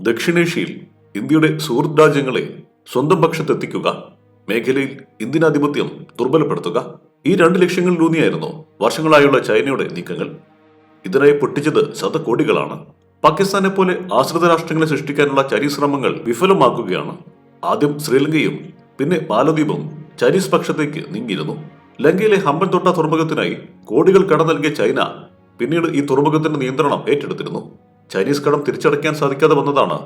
ദക്ഷിണേഷ്യയിൽ ഇന്ത്യയുടെ സുഹൃത് രാജ്യങ്ങളെ സ്വന്തം പക്ഷത്തെത്തിക്കുക മേഖലയിൽ ഇന്ത്യൻ ആധിപത്യം ദുർബലപ്പെടുത്തുക ഈ രണ്ട് ലക്ഷ്യങ്ങളിലൂന്നിയായിരുന്നു വർഷങ്ങളായുള്ള ചൈനയുടെ നീക്കങ്ങൾ. ഇതിനായി പൊട്ടിച്ചത് ശതകോടികളാണ്. പാകിസ്ഥാനെ പോലെ ആശ്രിത രാഷ്ട്രങ്ങളെ സൃഷ്ടിക്കാനുള്ള ചൈനീസ് ശ്രമങ്ങൾ വിഫലമാക്കുകയാണ്. ആദ്യം ശ്രീലങ്കയും പിന്നെ മാലദ്വീപും ചൈനീസ് പക്ഷത്തേക്ക് നീങ്ങിയിരുന്നു. ലങ്കയിലെ ഹമ്പൻ തൊട്ട തുറമുഖത്തിനായി കോടികൾ കടം നൽകിയ ചൈന പിന്നീട് ഈ തുറമുഖത്തിന്റെ നിയന്ത്രണം ഏറ്റെടുത്തിരുന്നു. ചൈനീസ് കടം തിരിച്ചടയ്ക്കാൻ സാധിക്കാതെ വന്നതാണ്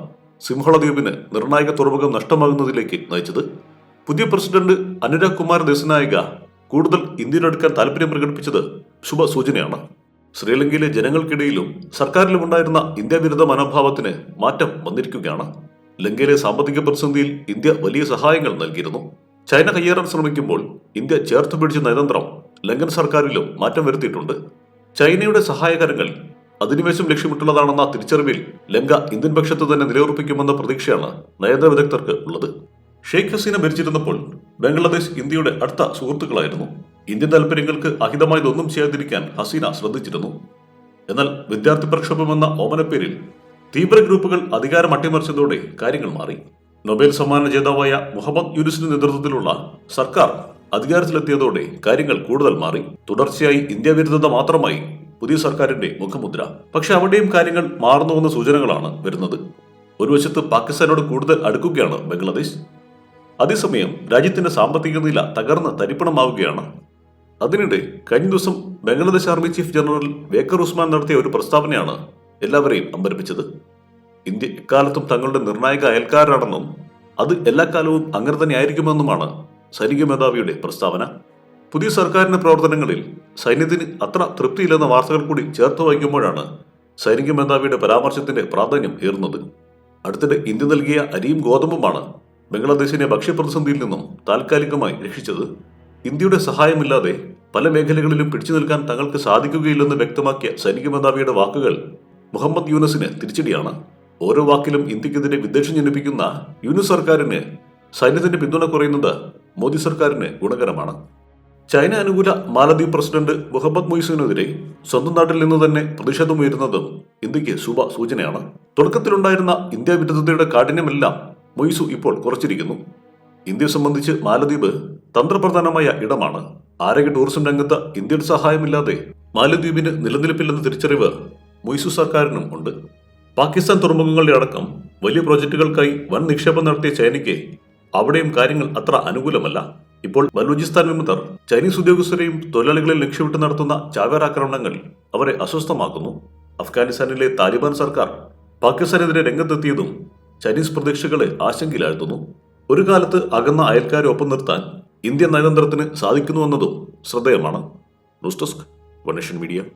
സിംഹള ദ്വീപിന് നിർണായക തുറമുഖം നഷ്ടമാകുന്നതിലേക്ക് നയിച്ചത്. പുതിയ പ്രസിഡന്റ് അനുരാഗ് കുമാർ ദേശനായിക കൂടുതൽ ഇന്ത്യയിലെടുക്കാൻ താല്പര്യം പ്രകടിപ്പിച്ചത് ശുഭ സൂചനയാണ് ശ്രീലങ്കയിലെ ജനങ്ങൾക്കിടയിലും സർക്കാരിലും ഉണ്ടായിരുന്ന വിരുദ്ധ മനോഭാവത്തിന് മാറ്റം വന്നിരിക്കുകയാണ്. ലങ്കയിലെ സാമ്പത്തിക പ്രതിസന്ധിയിൽ ഇന്ത്യ വലിയ സഹായങ്ങൾ നൽകിയിരുന്നു. ചൈന കയ്യേറാൻ ശ്രമിക്കുമ്പോൾ ഇന്ത്യ ചേർത്ത് പിടിച്ച നയതന്ത്രം ലങ്കൻ സർക്കാരിലും മാറ്റം വരുത്തിയിട്ടുണ്ട്. ചൈനയുടെ സഹായകരങ്ങൾ അധിനിവേശം ലക്ഷ്യമിട്ടുള്ളതാണെന്ന തിരിച്ചറിവിൽ ലങ്ക ഇന്ത്യൻ പക്ഷത്ത് തന്നെ നിലയുറപ്പിക്കുമെന്ന പ്രതീക്ഷയാണ് നയതന്ത്ര വിദഗ്ധർക്ക് ഉള്ളത്. ഷെയ്ഖ് ഹസീന ഭരിച്ചിരുന്നപ്പോൾ ബംഗ്ലാദേശ് ഇന്ത്യയുടെ അടുത്ത സുഹൃത്തുക്കളായിരുന്നു. ഇന്ത്യൻ താൽപര്യങ്ങൾക്ക് അഹിതമായതൊന്നും ചെയ്യാതിരിക്കാൻ ഹസീന ശ്രദ്ധിച്ചിരുന്നു. എന്നാൽ വിദ്യാർത്ഥി പ്രക്ഷോഭം എന്ന ഓമനപ്പേരിൽ തീവ്ര ഗ്രൂപ്പുകൾ അധികാരം അട്ടിമറിച്ചതോടെ കാര്യങ്ങൾ മാറി. നൊബേൽ സമ്മാന ജേതാവായ മുഹമ്മദ് യുനുസിന്റെ നേതൃത്വത്തിലുള്ള സർക്കാർ അധികാരത്തിലെത്തിയതോടെ കാര്യങ്ങൾ കൂടുതൽ മാറി. തുടർച്ചയായി ഇന്ത്യ വിരുദ്ധത മാത്രമായി പുതിയ സർക്കാരിന്റെ മുഖമുദ്ര. പക്ഷെ അവിടെയും കാര്യങ്ങൾ മാറുന്നുവെന്ന സൂചനകളാണ് വരുന്നത്. ഒരു വശത്ത് പാകിസ്ഥാനോട് കൂടുതൽ അടുക്കുകയാണ് ബംഗ്ലാദേശ്. അതേസമയം രാജ്യത്തിന്റെ സാമ്പത്തിക നില തകർന്ന് തരിപ്പണമാവുകയാണ്. അതിനിടെ കഴിഞ്ഞ ദിവസം Bangladesh army chief general Waker Usman നടത്തിയ ഒരു പ്രസ്താവനയാണ് എല്ലാവരെയും അമ്പരപ്പിച്ചത്. ഇന്ത്യ എക്കാലത്തും തങ്ങളുടെ നിർണായക അയൽക്കാരാണെന്നും അത് എല്ലാ കാലവും അങ്ങനെ തന്നെ ആയിരിക്കുമെന്നുമാണ് സൈനിക മേധാവിയുടെ പ്രസ്താവന. പുതിയ സർക്കാരിന്റെ പ്രവർത്തനങ്ങളിൽ സൈന്യത്തിന് അത്ര തൃപ്തിയില്ലെന്ന വാർത്തകൾ കൂടി ചേർത്ത് വായിക്കുമ്പോഴാണ് സൈനിക മേധാവിയുടെ പരാമർശത്തിന്റെ പ്രാധാന്യം ഏറുന്നത് അടുത്തിടെ ഇന്ത്യ നൽകിയ അരിയും ഗോതമ്പുമാണ് ബംഗ്ലാദേശിനെ ഭക്ഷ്യപ്രതിസന്ധിയിൽ നിന്നും താൽക്കാലികമായി രക്ഷിച്ചത്. ഇന്ത്യയുടെ സഹായമില്ലാതെ പല മേഖലകളിലും പിടിച്ചു നിൽക്കാൻ തങ്ങൾക്ക് സാധിക്കുകയില്ലെന്ന് വ്യക്തമാക്കിയ സൈനിക മേധാവിയുടെ വാക്കുകൾ മുഹമ്മദ് യൂനസിന് തിരിച്ചടിയാണ്. ഓരോ വാക്കിലും ഇന്ത്യക്കെതിരെ വിദ്വേഷം ജനിപ്പിക്കുന്ന യൂനസ് സർക്കാരിന് സൈന്യത്തിന്റെ പിന്തുണ കുറയുന്നത് മോദി സർക്കാരിന് ഗുണകരമാണ്. ചൈന അനുകൂല മാലദ്വീപ് പ്രസിഡന്റ് മുഹമ്മദ് മൊയ്സിനെതിരെ സ്വന്തം നാട്ടിൽ നിന്ന് തന്നെ പ്രതിഷേധമുയരുന്നതും ഇന്ത്യയ്ക്ക് ശുഭ സൂചനയാണ്. തുടക്കത്തിലുണ്ടായിരുന്ന ഇന്ത്യ വിരുദ്ധതയുടെ കാഠിന്യമെല്ലാം മൊയ്സു ഇപ്പോൾ കുറച്ചിരിക്കുന്നു. ഇന്ത്യയെ സംബന്ധിച്ച് മാലദ്വീപ് തന്ത്രപ്രധാനമായ ഇടമാണ്. ആരോഗ്യ ടൂറിസം രംഗത്ത് ഇന്ത്യയുടെ സഹായമില്ലാതെ മാലദ്വീപിന് നിലനിൽപ്പില്ലെന്ന തിരിച്ചറിവ് മൊയ്സു സർക്കാരിനും ഉണ്ട്. പാകിസ്ഥാൻ തുറമുഖങ്ങളുടെ അടക്കം വലിയ പ്രോജക്റ്റുകൾക്കായി വൻ നിക്ഷേപം നടത്തിയ ചൈനയ്ക്ക് അവിടെയും കാര്യങ്ങൾ അത്ര അനുകൂലമല്ല. ഇപ്പോൾ ബലൂചിസ്ഥാൻ വിമുക്തർ ചൈനീസ് ഉദ്യോഗസ്ഥരെയും തൊഴിലാളികളെ ലക്ഷ്യമിട്ട് നടത്തുന്ന ചാവേർ ആക്രമണങ്ങൾ അവരെ അസ്വസ്ഥമാക്കുന്നു. അഫ്ഗാനിസ്ഥാനിലെ താലിബാൻ സർക്കാർ പാകിസ്ഥാനെതിരെ രംഗത്തെത്തിയതും ചൈനീസ് പ്രതീക്ഷകളെ ആശങ്കയിലാഴ്ത്തുന്നു. ഒരു കാലത്ത് അകന്ന അയൽക്കാരെ ഒപ്പം നിർത്താൻ ഇന്ത്യൻ നയതന്ത്രത്തിന് സാധിക്കുന്നുവെന്നതും ശ്രദ്ധേയമാണ്. News desk one nation media.